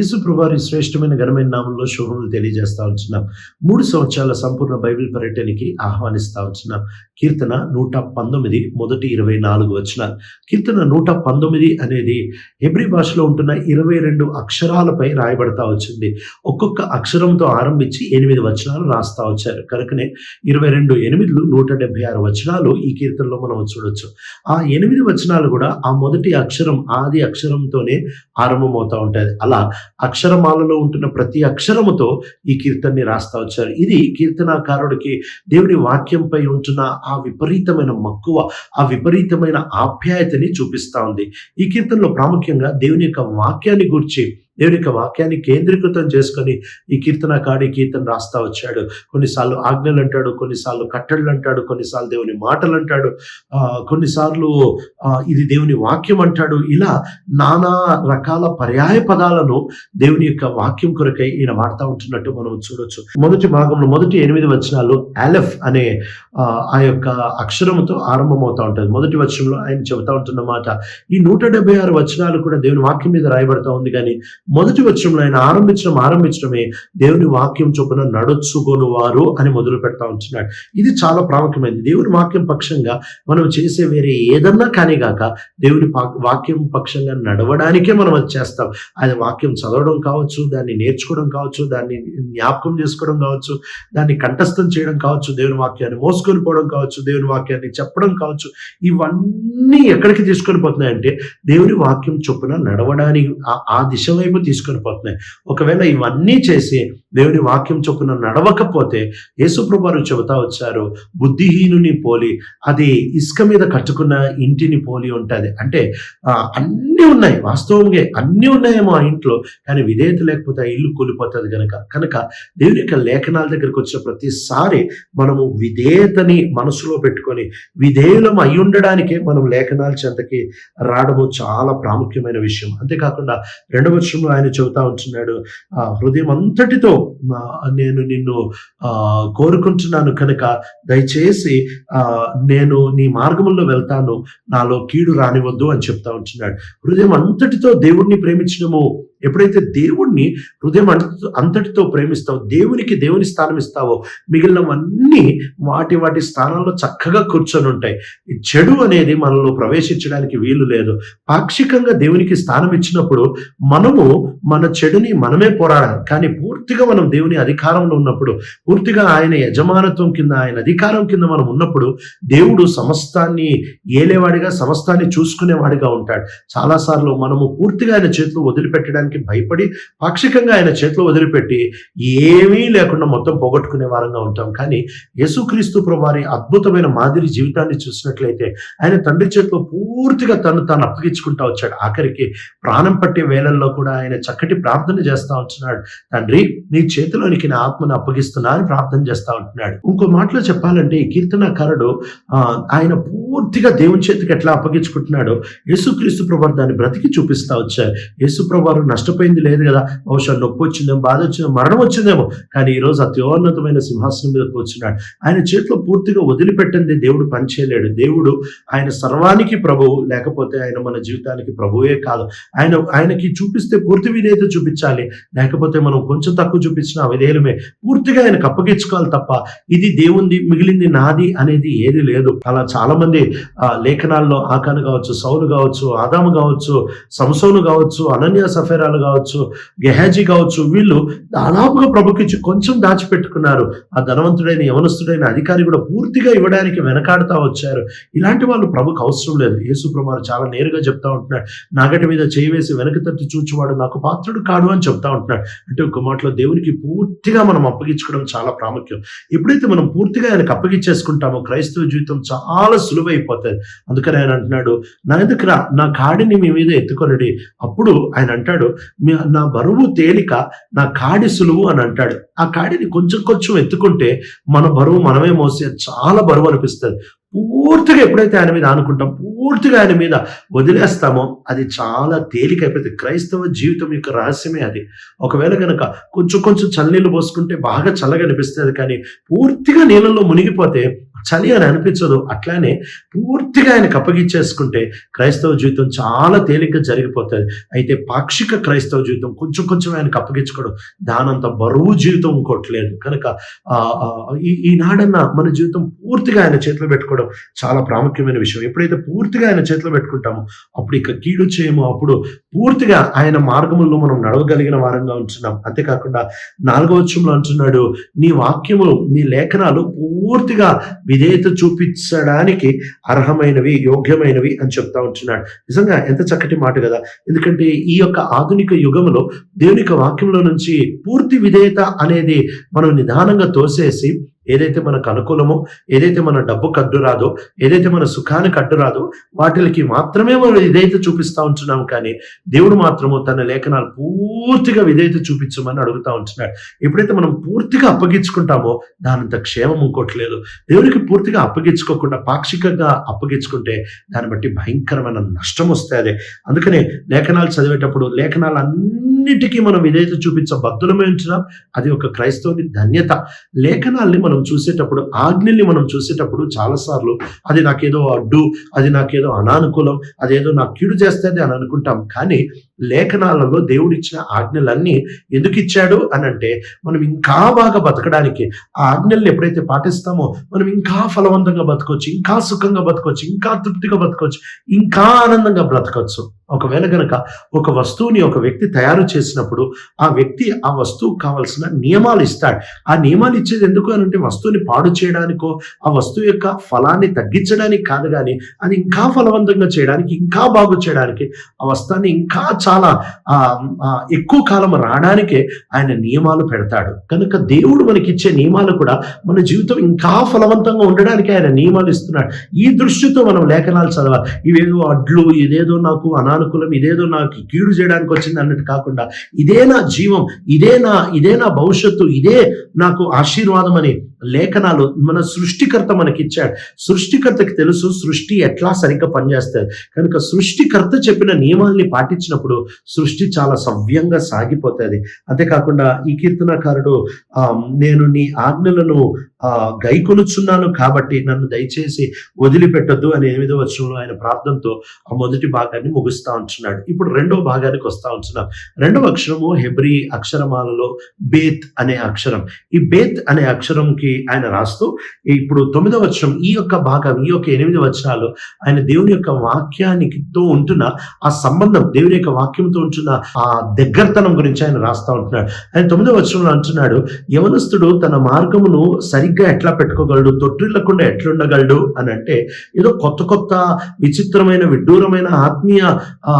యేసు ప్రభువారి శ్రేష్టమైన ఘనమైన నామంలో శుభములు తెలియజేస్తా ఉంటున్నాం. మూడు సంవత్సరాల సంపూర్ణ బైబిల్ పర్యటనకి ఆహ్వానిస్తా ఉంటున్నాం. కీర్తన నూట పంతొమ్మిది మొదటి ఇరవై నాలుగు వచ్చిన కీర్తన నూట పంతొమ్మిది అనేది హెబ్రి భాషలో ఉంటున్న ఇరవై రెండు అక్షరాలపై రాయబడతా వచ్చింది. ఒక్కొక్క అక్షరంతో ఆరంభించి ఎనిమిది వచనాలు రాస్తా వచ్చారు. కనుకనే ఇరవై రెండు ఎనిమిదిలు నూట డెబ్బై ఆరు వచనాలు ఈ కీర్తనలో మనం చూడొచ్చు. ఆ ఎనిమిది వచనాలు కూడా ఆ మొదటి అక్షరం ఆది అక్షరంతోనే ఆరంభమవుతా ఉంటుంది అలా అక్షరమాలలో ఉంటున్న ప్రతి అక్షరముతో ఈ కీర్తనని రాస్తా వచ్చారు. ఇది కీర్తనాకారుడికి దేవుని వాక్యంపై ఉంటున్న ఆ విపరీతమైన మక్కువ ఆ విపరీతమైన ఆప్యాయతని చూపిస్తా ఉంది. ఈ కీర్తనలో ప్రాముఖ్యంగా దేవుని యొక్క వాక్యాన్ని గురించి దేవుని యొక్క వాక్యాన్ని కేంద్రీకృతం చేసుకొని ఈ కీర్తన కాడి కీర్తన రాస్తా వచ్చాడు. కొన్నిసార్లు ఆజ్ఞలు అంటాడు కొన్నిసార్లు కట్టడలు అంటాడు కొన్నిసార్లు దేవుని మాటలు అంటాడు ఆ, కొన్నిసార్లు ఇది దేవుని వాక్యం అంటాడు. ఇలా నానా రకాల పర్యాయ పదాలను దేవుని యొక్క వాక్యం కొరకై ఈయన వాడుతూ ఉంటున్నట్టు మనం చూడొచ్చు. మొదటి భాగంలో మొదటి ఎనిమిది వచనాలు అలెఫ్ అనే ఆ యొక్క అక్షరముతో ఆరంభమవుతా ఉంటుంది. మొదటి వచనంలో ఆయన చెబుతా ఉంటున్న మాట ఈ నూట డెబ్బై ఆరు వచనాలు కూడా దేవుని వాక్యం మీద రాయబడతా ఉంది కానీ మొదటి వచనంలో ఆయన ఆరంభించడం ఆరంభించడమే దేవుని వాక్యం చొప్పున నడుచుకొని వారు అని మొదలు పెడతా ఉంటున్నాడు. ఇది చాలా ప్రాముఖ్యమైనది. దేవుని వాక్యం పక్షంగా మనం చేసే వేరే ఏదన్నా కానీ కాక దేవుని పా- వాక్యం పక్షంగా నడవడానికే మనం అది చేస్తాం. అది వాక్యం చదవడం కావచ్చు దాన్ని నేర్చుకోవడం కావచ్చు దాన్ని జ్ఞాపకం చేసుకోవడం కావచ్చు దాన్ని కంఠస్థం చేయడం కావచ్చు దేవుని వాక్యాన్ని మోసుకొని పోవడం కావచ్చు దేవుని వాక్యాన్ని చెప్పడం కావచ్చు ఇవన్నీ ఎక్కడికి తీసుకొని పోతున్నాయంటే దేవుని వాక్యం చొప్పున నడవడానికి ఆ- ఆ దిశ వైపు తీసుకొని పోతున్నాయి. ఒకవేళ ఇవన్నీ చేసి దేవుని వాక్యం చొప్పున నడవకపోతే యేసుప్రభారు చెబుతా వచ్చారు బుద్ధిహీనుని పోలి అది ఇసుక మీద కట్టుకున్న ఇంటిని పోలి ఉంటుంది. అంటే అన్నీ ఉన్నాయి వాస్తవంగా అన్నీ ఉన్నాయేమో ఆ ఇంట్లో కానీ విధేయత లేకపోతే ఆ ఇల్లు కూలిపోతుంది కనుక కనుక దేవుని యొక్క లేఖనాల దగ్గరికి వచ్చిన ప్రతిసారి మనము విధేయతని మనసులో పెట్టుకొని విధేయులం అయి ఉండడానికే మనం లేఖనాల చెంతకి రావడము చాలా ప్రాముఖ్యమైన విషయం. అంతేకాకుండా రెండవ వచనంలో ఆయన చెబుతా ఉంటున్నాడు. ఆ హృదయం అంతటితో నేను నిన్ను ఆ, కోరుకుంటున్నాను కనుక దయచేసి ఆ, నేను నీ మార్గంలో వెళ్తాను. నాలో కీడు రానివద్దు అని చెప్తా ఉంటున్నాడు. హృదయం అంతటితో దేవుణ్ణి ప్రేమించడము ఎప్పుడైతే దేవుణ్ణి హృదయం అంత- అంతటితో ప్రేమిస్తావో దేవునికి దేవుని స్థానం ఇస్తావో మిగిలినవన్నీ వాటి వాటి స్థానంలో చక్కగా కూర్చొని ఉంటాయి. ఈ చెడు అనేది మనలో ప్రవేశించడానికి వీలు లేదు. పాక్షికంగా దేవునికి స్థానం ఇచ్చినప్పుడు మనము మన చెడుని మనమే పోరాడాలి. కానీ పూర్తిగా మనం దేవుని అధికారంలో ఉన్నప్పుడు పూర్తిగా ఆయన యజమానత్వం కింద ఆయన అధికారం కింద మనం ఉన్నప్పుడు దేవుడు సమస్తాన్ని ఏలేవాడిగా సమస్తాన్ని చూసుకునేవాడిగా ఉంటాడు. చాలాసార్లు మనము పూర్తిగా ఆయన చేతులు వదిలిపెట్టడానికి భయపడి పాక్షికంగా ఆయన చేతిలో వదిలిపెట్టి ఏమీ లేకుండా మొత్తం పోగొట్టుకునే వారంగా ఉంటాం. కానీ యేసుక్రీస్తు ప్రభువారి అద్భుతమైన మాదిరి జీవితాన్ని చూసినట్లయితే ఆయన తండ్రి చేతిలో పూర్తిగా తను తాను అప్పగించుకుంటా వచ్చాడు. ఆఖరికి ప్రాణం పట్టే వేళల్లో కూడా ఆయన చక్కటి ప్రార్థన చేస్తా ఉంటున్నాడు. తండ్రి నీ చేతిలోనికి నా ఆత్మను అప్పగిస్తున్నా అని ప్రార్థన చేస్తా ఉంటున్నాడు. ఇంకో మాటలో చెప్పాలంటే ఈ కీర్తనకారుడు ఆయన పూర్తిగా దేవుని చేతికి ఎట్లా అప్పగించుకుంటున్నాడో యేసుక్రీస్తు ప్రభు దాన్ని బ్రతికి చూపిస్తా వచ్చారు. యేసు ప్రభు నష్టపోయింది లేదు కదా. బహుశా నొప్పి వచ్చిందేమో బాధ వచ్చిందేమో మరణం వచ్చిందేమో. కానీ ఈ రోజు సింహాసనం మీద కూర్చున్నాడు ఆయన చేతిలో పూర్తిగా వదిలిపెట్టింది దేవుడు పనిచేయలేడు దేవుడు ఆయన సర్వానికి ప్రభువు లేకపోతే ఆయన మన జీవితానికి ప్రభువే కాదు. ఆయన ఆయనకి చూపిస్తే పూర్తి విధేయత చూపించాలి. లేకపోతే మనం కొంచెం తక్కువ చూపించిన విధేయలమే. పూర్తిగా ఆయనకు అప్పగించుకోవాలి తప్ప ఇది దేవుంది మిగిలింది నాది అనేది ఏది లేదు. అలా చాలా మంది ఆ, లేఖనాల్లో ఆకాను కావచ్చు సౌలు కావచ్చు ఆదాము కావచ్చు సంసోను కావచ్చు అనన్య సఫేరాలు కావచ్చు గెహాజీ కావచ్చు వీళ్ళు దాదాపుగా ప్రభుకిచ్చి కొంచెం దాచిపెట్టుకున్నారు. ఆ ధనవంతుడైన యవనస్తుడైన అధికారి కూడా పూర్తిగా ఇవ్వడానికి వెనకాడుతా వచ్చారు. ఇలాంటి వాళ్ళు ప్రభుకు అవసరం లేదు. యేసు ప్రభువారు చాలా నేరుగా చెప్తా ఉంటున్నాడు. నగటి మీద చేయి వేసి వెనక తట్టు చూచువాడు నాకు పాత్రుడు కాడు అని చెప్తా ఉంటున్నాడు. అంటే ఒక మాటలో దేవునికి పూర్తిగా మనం అప్పగించుకోవడం చాలా ప్రాముఖ్యం. ఎప్పుడైతే మనం పూర్తిగా ఆయనకు అప్పగించేసుకుంటామో క్రైస్తవ జీవితం చాలా సులువైపోతుంది. అందుకని ఆయన అంటున్నాడు నా ఎందుకు నా కాడిని మీ మీద ఎత్తుకొనడి. అప్పుడు ఆయన అంటాడు నా బరువు తేలిక నా కాడి సులువు అని అంటాడు. ఆ కాడిని కొంచెం కొంచెం ఎత్తుకుంటే మన బరువు మనమే మోసే చాలా బరువు అనిపిస్తుంది. పూర్తిగా ఎప్పుడైతే ఆయన మీద ఆనుకుంటాం పూర్తిగా ఆయన మీద వదిలేస్తామో అది చాలా తేలిక అయిపోతుంది క్రైస్తవ జీవితం యొక్క రహస్యమే అది. ఒకవేళ కనుక కొంచెం కొంచెం చల్లనీళ్ళు పోసుకుంటే బాగా చల్లగా అనిపిస్తుంది కానీ పూర్తిగా నీళ్ళలో మునిగిపోతే చలి అని అనిపించదు. అట్లానే పూర్తిగా ఆయనకు అప్పగించేసుకుంటే క్రైస్తవ జీవితం చాలా తేలిగ్గా జరిగిపోతుంది. అయితే పాక్షిక క్రైస్తవ జీవితం కొంచెం కొంచెం ఆయనకు అప్పగించుకోవడం దానంత బరువు జీవితం ఇంకోట్లేదు కనుక ఈనాడన్నా ఈనాడన్న మన జీవితం పూర్తిగా ఆయన చేతిలో పెట్టుకోవడం చాలా ప్రాముఖ్యమైన విషయం. ఎప్పుడైతే పూర్తిగా ఆయన చేతిలో పెట్టుకుంటామో అప్పుడు ఇక కీడు చేయము. అప్పుడు పూర్తిగా ఆయన మార్గముల్లో మనం నడవగలిగిన వారంగా ఉంటున్నాం. అంతేకాకుండా నాలుగో వచ్చంలో అంటున్నాడు నీ వాక్యములు నీ లేఖనాలు పూర్తిగా విధేయత చూపించడానికి అర్హమైనవి యోగ్యమైనవి అని చెప్తా ఉంటున్నాడు. నిజంగా ఎంత చక్కటి మాట కదా. ఎందుకంటే ఈ యొక్క ఆధునిక యుగంలో దేవుని వాక్యంలో నుంచి పూర్తి విధేయత అనేది మనం నిదానంగా తోసేసి ఏదైతే మనకు అనుకూలమో ఏదైతే మన డబ్బుకు అడ్డు రాదో ఏదైతే మన సుఖానికి అడ్డు రాదో వాటికి మాత్రమే మనం ఇదైతే చూపిస్తా ఉంటున్నాం కానీ దేవుడు మాత్రము తన లేఖనాలు పూర్తిగా విధేయత చూపించమని అడుగుతా ఉంటున్నాడు. ఎప్పుడైతే మనం పూర్తిగా అప్పగించుకుంటామో దానంత క్షేమం ఇంకోట్లేదు దేవునికి పూర్తిగా అప్పగించుకోకుండా పాక్షికంగా అప్పగించుకుంటే దాన్ని బట్టి భయంకరమైన నష్టం వస్తుంది అందుకనే లేఖనాలు చదివేటప్పుడు లేఖనాలు అన్నిటికీ మనం ఏదైతే చూపించ భక్తులమే ఉంటున్నాం. అది ఒక క్రైస్తవుని ధన్యత. లేఖనాల్ని మనం చూసేటప్పుడు ఆజ్ఞల్ని మనం చూసేటప్పుడు చాలాసార్లు అది నాకేదో అడ్డు అది నాకేదో అనానుకూలం అదేదో నాకు కీడు చేస్తుంది అని అనుకుంటాం. కానీ లేఖనాలలో దేవుడిచ్చిన ఆజ్ఞలన్నీ ఎందుకు ఇచ్చాడు అని అంటే మనం ఇంకా బాగా బతకడానికి ఆ ఆజ్ఞల్ని ఎప్పుడైతే పాటిస్తామో మనం ఇంకా ఫలవంతంగా బతకొచ్చు ఇంకా సుఖంగా బతకొచ్చు ఇంకా తృప్తిగా బతకొచ్చు ఇంకా ఆనందంగా బ్రతకవచ్చు ఒకవేళ గనక ఒక వస్తువుని ఒక వ్యక్తి తయారు చేసినప్పుడు ఆ వ్యక్తి ఆ వస్తువుకు కావాల్సిన నియమాలు ఇస్తాడు. ఆ నియమాలు ఇచ్చేది ఎందుకు అని అంటే వస్తువుని పాడు చేయడానికో ఆ వస్తువు యొక్క ఫలాన్ని తగ్గించడానికి కాదు కానీ అది ఇంకా ఫలవంతంగా చేయడానికి ఇంకా బాగు చేయడానికి ఆ వస్తువుని ఇంకా చాలా ఎక్కువ కాలం రావడానికే ఆయన నియమాలు పెడతాడు. కనుక దేవుడు మనకి ఇచ్చే నియమాలు కూడా మన జీవితం ఇంకా ఫలవంతంగా ఉండడానికి ఆయన నియమాలు ఇస్తున్నాడు. ఈ దృష్టితో మనం లేఖనాలు చదవాలి. ఇవేదో అడ్లు ఇదేదో నాకు అనానుకూలం ఇదేదో నాకు కీడు చేయడానికి వచ్చింది అన్నట్టు కాకుండా ఇదే నా జీవం ఇదే నా ఇదే నా భవిష్యత్తు ఇదే నాకు ఆశీర్వాదం అని లేఖనాలు మన సృష్టికర్త మనకి ఇచ్చాడు సృష్టికర్తకి తెలుసు సృష్టి ఎట్లా సరిగ్గా పనిచేస్తారు కనుక సృష్టికర్త చెప్పిన నియమాల్ని పాటించినప్పుడు సృష్టి చాలా సవ్యంగా సాగిపోతుంది. అంతేకాకుండా ఈ కీర్తనకారుడు నేను నీ ఆజ్ఞలను గైకొనుచున్నాను కాబట్టి నన్ను దయచేసి వదిలిపెట్టద్దు అని ఎనిమిదో వచనంలో ఆయన ప్రార్థనతో ఆ మొదటి భాగాన్ని ముగుస్తా ఉంటున్నాడు. ఇప్పుడు రెండో భాగానికి వస్తా ఉంటున్నాం. రెండవ అక్షరము హెబ్రి అక్షరమాలలో బేత్ అనే అక్షరం. ఈ బేత్ అనే అక్షరంకి ఆయన రాస్తూ ఇప్పుడు తొమ్మిదవ వచనం ఈ యొక్క భాగం ఈ యొక్క ఎనిమిది వచనాలు ఆయన దేవుని యొక్క వాక్యానికితో ఉంటున్న ఆ సంబంధం దేవుని యొక్క వాక్యంతో ఉంటున్న ఆ దగ్గరతనం గురించి ఆయన రాస్తా ఉంటున్నాడు. ఆయన తొమ్మిదవ వచనంలో అంటున్నాడు యవనస్తుడు తన మార్గమును సరి సరిగ్గా ఎట్లా పెట్టుకోగలడు? తొట్టిల్లకుండా ఎట్లుండగలడు? అని అంటే ఏదో కొత్త కొత్త విచిత్రమైన విడ్డూరమైన ఆత్మీయ ఆ,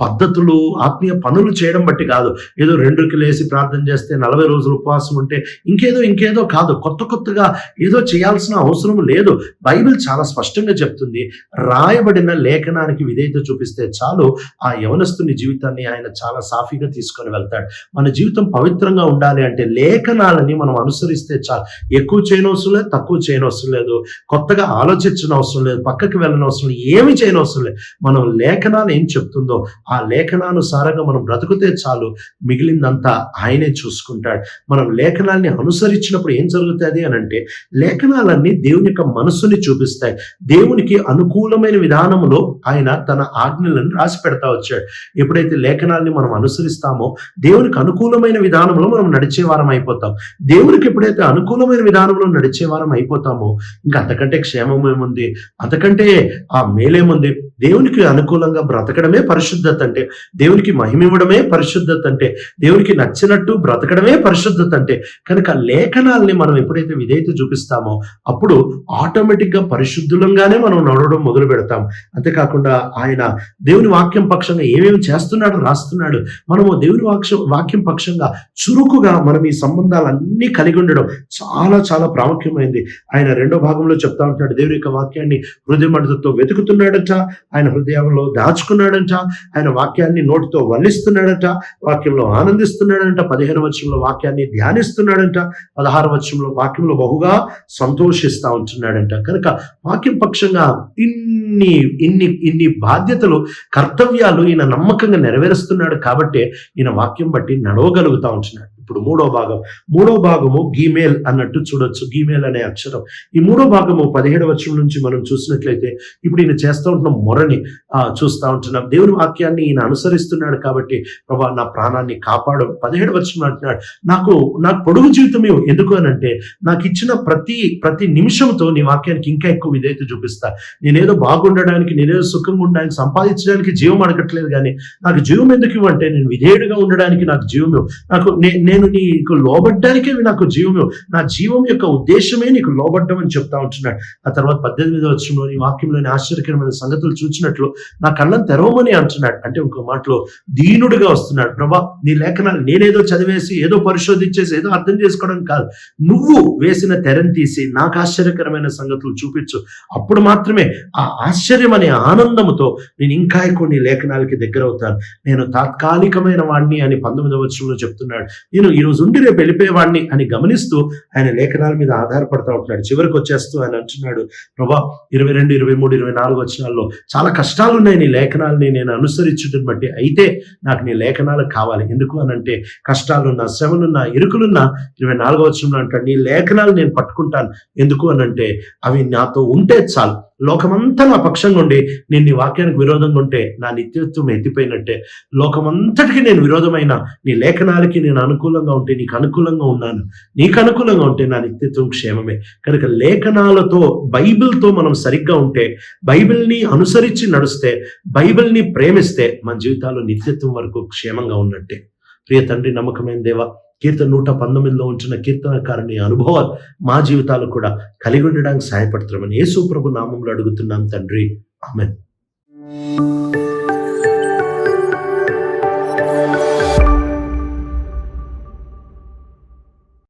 పద్ధతులు ఆత్మీయ పనులు చేయడం బట్టి కాదు. ఏదో రెండుకి లేసి ప్రార్థన చేస్తే నలభై రోజులు ఉపవాసం ఉంటే ఇంకేదో ఇంకేదో కాదు. కొత్త కొత్తగా ఏదో చేయాల్సిన అవసరం లేదు. బైబిల్ చాలా స్పష్టంగా చెప్తుంది. రాయబడిన లేఖనానికి విధేయత చూపిస్తే చాలు ఆ యవనస్తుని జీవితాన్ని ఆయన చాలా సాఫీగా తీసుకొని వెళ్తాడు. మన జీవితం పవిత్రంగా ఉండాలి అంటే లేఖనాలని మనం అనుసరిస్తే చాలు. ఎక్కువ చేయనవసరం లేదు తక్కువ చేయనవసరం లేదు. కొత్తగా ఆలోచించిన అవసరం లేదు పక్కకి వెళ్ళనవసరం అవసరం లేదు ఏమి చేయనవసరం లేదు. మనం లేఖనాలు ఏం చెప్తుందో ఆ లేఖనానుసారంగా మనం బ్రతుకుతే చాలు. మిగిలిందంతా ఆయనే చూసుకుంటాడు. మనం లేఖనాల్ని అనుసరించినప్పుడు ఏం జరుగుతుంది అని అంటే లేఖనాలన్నీ దేవుని యొక్క మనస్సుని చూపిస్తాయి. దేవునికి అనుకూలమైన విధానంలో ఆయన తన ఆజ్ఞలను రాసి పెడతా వచ్చాడు. ఎప్పుడైతే లేఖనాల్ని మనం అనుసరిస్తామో దేవునికి అనుకూలమైన విధానంలో మనం నడిచే వారం అయిపోతాం. దేవునికి ఎప్పుడైతే అనుకూలమైన విధానం విధానంలో నడిచే వారం అయిపోతామో. ఇంకా అంతకంటే క్షేమం ఏముంది? అంతకంటే ఆ మేలేముంది? దేవునికి అనుకూలంగా బ్రతకడమే పరిశుద్ధత అంటే దేవునికి మహిమ ఇవ్వడమే పరిశుద్ధత అంటే దేవునికి నచ్చినట్టు బ్రతకడమే పరిశుద్ధత అంటే కనుక లేఖనాల్ని మనం ఎప్పుడైతే విధేయత చూపిస్తామో అప్పుడు ఆటోమేటిక్గా పరిశుద్ధులంగానే మనం నడవడం మొదలు పెడతాం. అంతేకాకుండా ఆయన దేవుని వాక్యం పక్షంగా ఏమేమి చేస్తున్నాడు రాస్తున్నాడు. మనము దేవుని వాక్య వాక్యం పక్షంగా చురుకుగా మనం ఈ సంబంధాలన్నీ కలిగి ఉండడం చాలా చాలా ప్రాముఖ్యమైంది. ఆయన రెండో భాగంలో చెప్తా ఉంటాడు దేవుని యొక్క వాక్యాన్ని హృదయమడతతో వెతుకుతున్నాడట ఆయన హృదయంలో దాచుకున్నాడంట. ఆయన వాక్యాన్ని నోటితో వల్లిస్తున్నాడట. వాక్యంలో ఆనందిస్తున్నాడంట. పదిహేను వచ్చంలో వాక్యాన్ని ధ్యానిస్తున్నాడంట. పదహారు వచ్చంలో వాక్యంలో బహుగా సంతోషిస్తూ ఉంటున్నాడంట. కనుక వాక్యం పక్షంగా ఇన్ని ఇన్ని ఇన్ని బాధ్యతలు కర్తవ్యాలు ఈయన నమ్మకంగా నెరవేరుస్తున్నాడు కాబట్టి ఈయన వాక్యం బట్టి నడవగలుగుతా ఉంటున్నాడు. ఇప్పుడు మూడో భాగం. మూడో భాగము గీమేల్ అన్నట్టు చూడొచ్చు. గీమేల్ అనే అక్షరం. ఈ మూడో భాగము పదిహేడు వచ్చం నుంచి మనం చూసినట్లయితే ఇప్పుడు ఈయన చేస్తూ ఉంటున్న మొరని ఆ, చూస్తూ ఉంటున్నాం. దేవుని వాక్యాన్ని ఈయన అనుసరిస్తున్నాడు కాబట్టి ప్రభా నా ప్రాణాన్ని కాపాడు. పదిహేడు వచ్చం అంటున్నాడు నాకు నాకు పొడుగు జీవితం ఎందుకు అని అంటే నాకు ఇచ్చిన ప్రతి ప్రతి నిమిషంతో నీ వాక్యానికి ఇంకా ఎక్కువ విధేయత చూపిస్తా. నేనేదో బాగుండడానికి నేనేదో సుఖంగా ఉండడానికి సంపాదించడానికి జీవం అడగట్లేదు కానీ నాకు జీవం ఎందుకు ఇవ్వంటే నేను విధేయుడిగా ఉండడానికి నాకు జీవం నాకు నే- నేను నీకు లోబడ్డానికే నాకు జీవం నా జీవం యొక్క ఉద్దేశమే నీకు లోబడ్డం అని చెప్తా ఉంటున్నాడు. ఆ తర్వాత పద్దెనిమిది వచ్చంలో వాక్యంలోని ఆశ్చర్యకరమైన సంగతులు చూసినట్లు నా కళ్ళను తెరవమని అంటున్నాడు. అంటే ఇంకో మాటలో దీనుడిగా వస్తున్నాడు. ప్రభా నీ లేఖనాలు నేనేదో చదివేసి ఏదో పరిశోధించేసి ఏదో అర్థం చేసుకోవడం కాదు. నువ్వు వేసిన తెరని తీసి నాకు ఆశ్చర్యకరమైన సంగతులు చూపించు. అప్పుడు మాత్రమే ఆ ఆశ్చర్యం అనే ఆనందముతో నేను ఇంకా ఎక్కువ నీ లేఖనాలకి దగ్గర అవుతాను నేను తాత్కాలికమైన వాడిని అని పంతొమ్మిదవ వచనంలో చెప్తున్నాడు. నేను ఈ రోజు ఉండి రేపు వెళ్ళిపోయేవాడిని అని గమనిస్తూ ఆయన లేఖనాల మీద ఆధారపడతా ఉంటున్నాడు. చివరికి వచ్చేస్తూ ఆయన అంటున్నాడు ప్రభా ఇరవై రెండు ఇరవై మూడు ఇరవై నాలుగు వచనాల్లో చాలా కష్టాలు ఉన్నాయి నీ లేఖనాలని నేను అనుసరించుటని బట్టి. అయితే నాకు నీ లేఖనాలు కావాలి. ఎందుకు అని అంటే కష్టాలున్నా శ్రమలున్నా ఇరుకులున్నా ఇరవై నాలుగో వచనంలో అంటాడు నీ లేఖనాలు నేను పట్టుకుంటాను. ఎందుకు అని అంటే అవి నాతో ఉంటే చాలు. లోకమంతా నా పక్షంగా ఉండి నేను నీ వాక్యానికి విరోధంగా ఉంటే నా నిత్యత్వం ఎత్తిపోయినట్టే. లోకమంతటికి నేను విరోధమైన నీ లేఖనాలకి నేను అనుకూలంగా ఉంటే నీకు అనుకూలంగా ఉన్నాను. నీకు అనుకూలంగా ఉంటే నా నిత్యత్వం క్షేమమే. కనుక లేఖనాలతో బైబిల్తో మనం సరిగ్గా ఉంటే బైబిల్ని అనుసరించి నడిస్తే బైబిల్ని ప్రేమిస్తే మన జీవితాల్లో నిత్యత్వం వరకు క్షేమంగా ఉన్నట్టే. ప్రియ తండ్రి నమ్మకమైన దేవ కీర్తన నూట పంతొమ్మిదిలో ఉంచిన కీర్తనకారుని అనుభవాలు మా జీవితాలు కూడా కలిగి ఉండడానికి సహాయపడుతున్నామని యేసు ప్రభు నామంలో అడుగుతున్నాం తండ్రి. ఆమె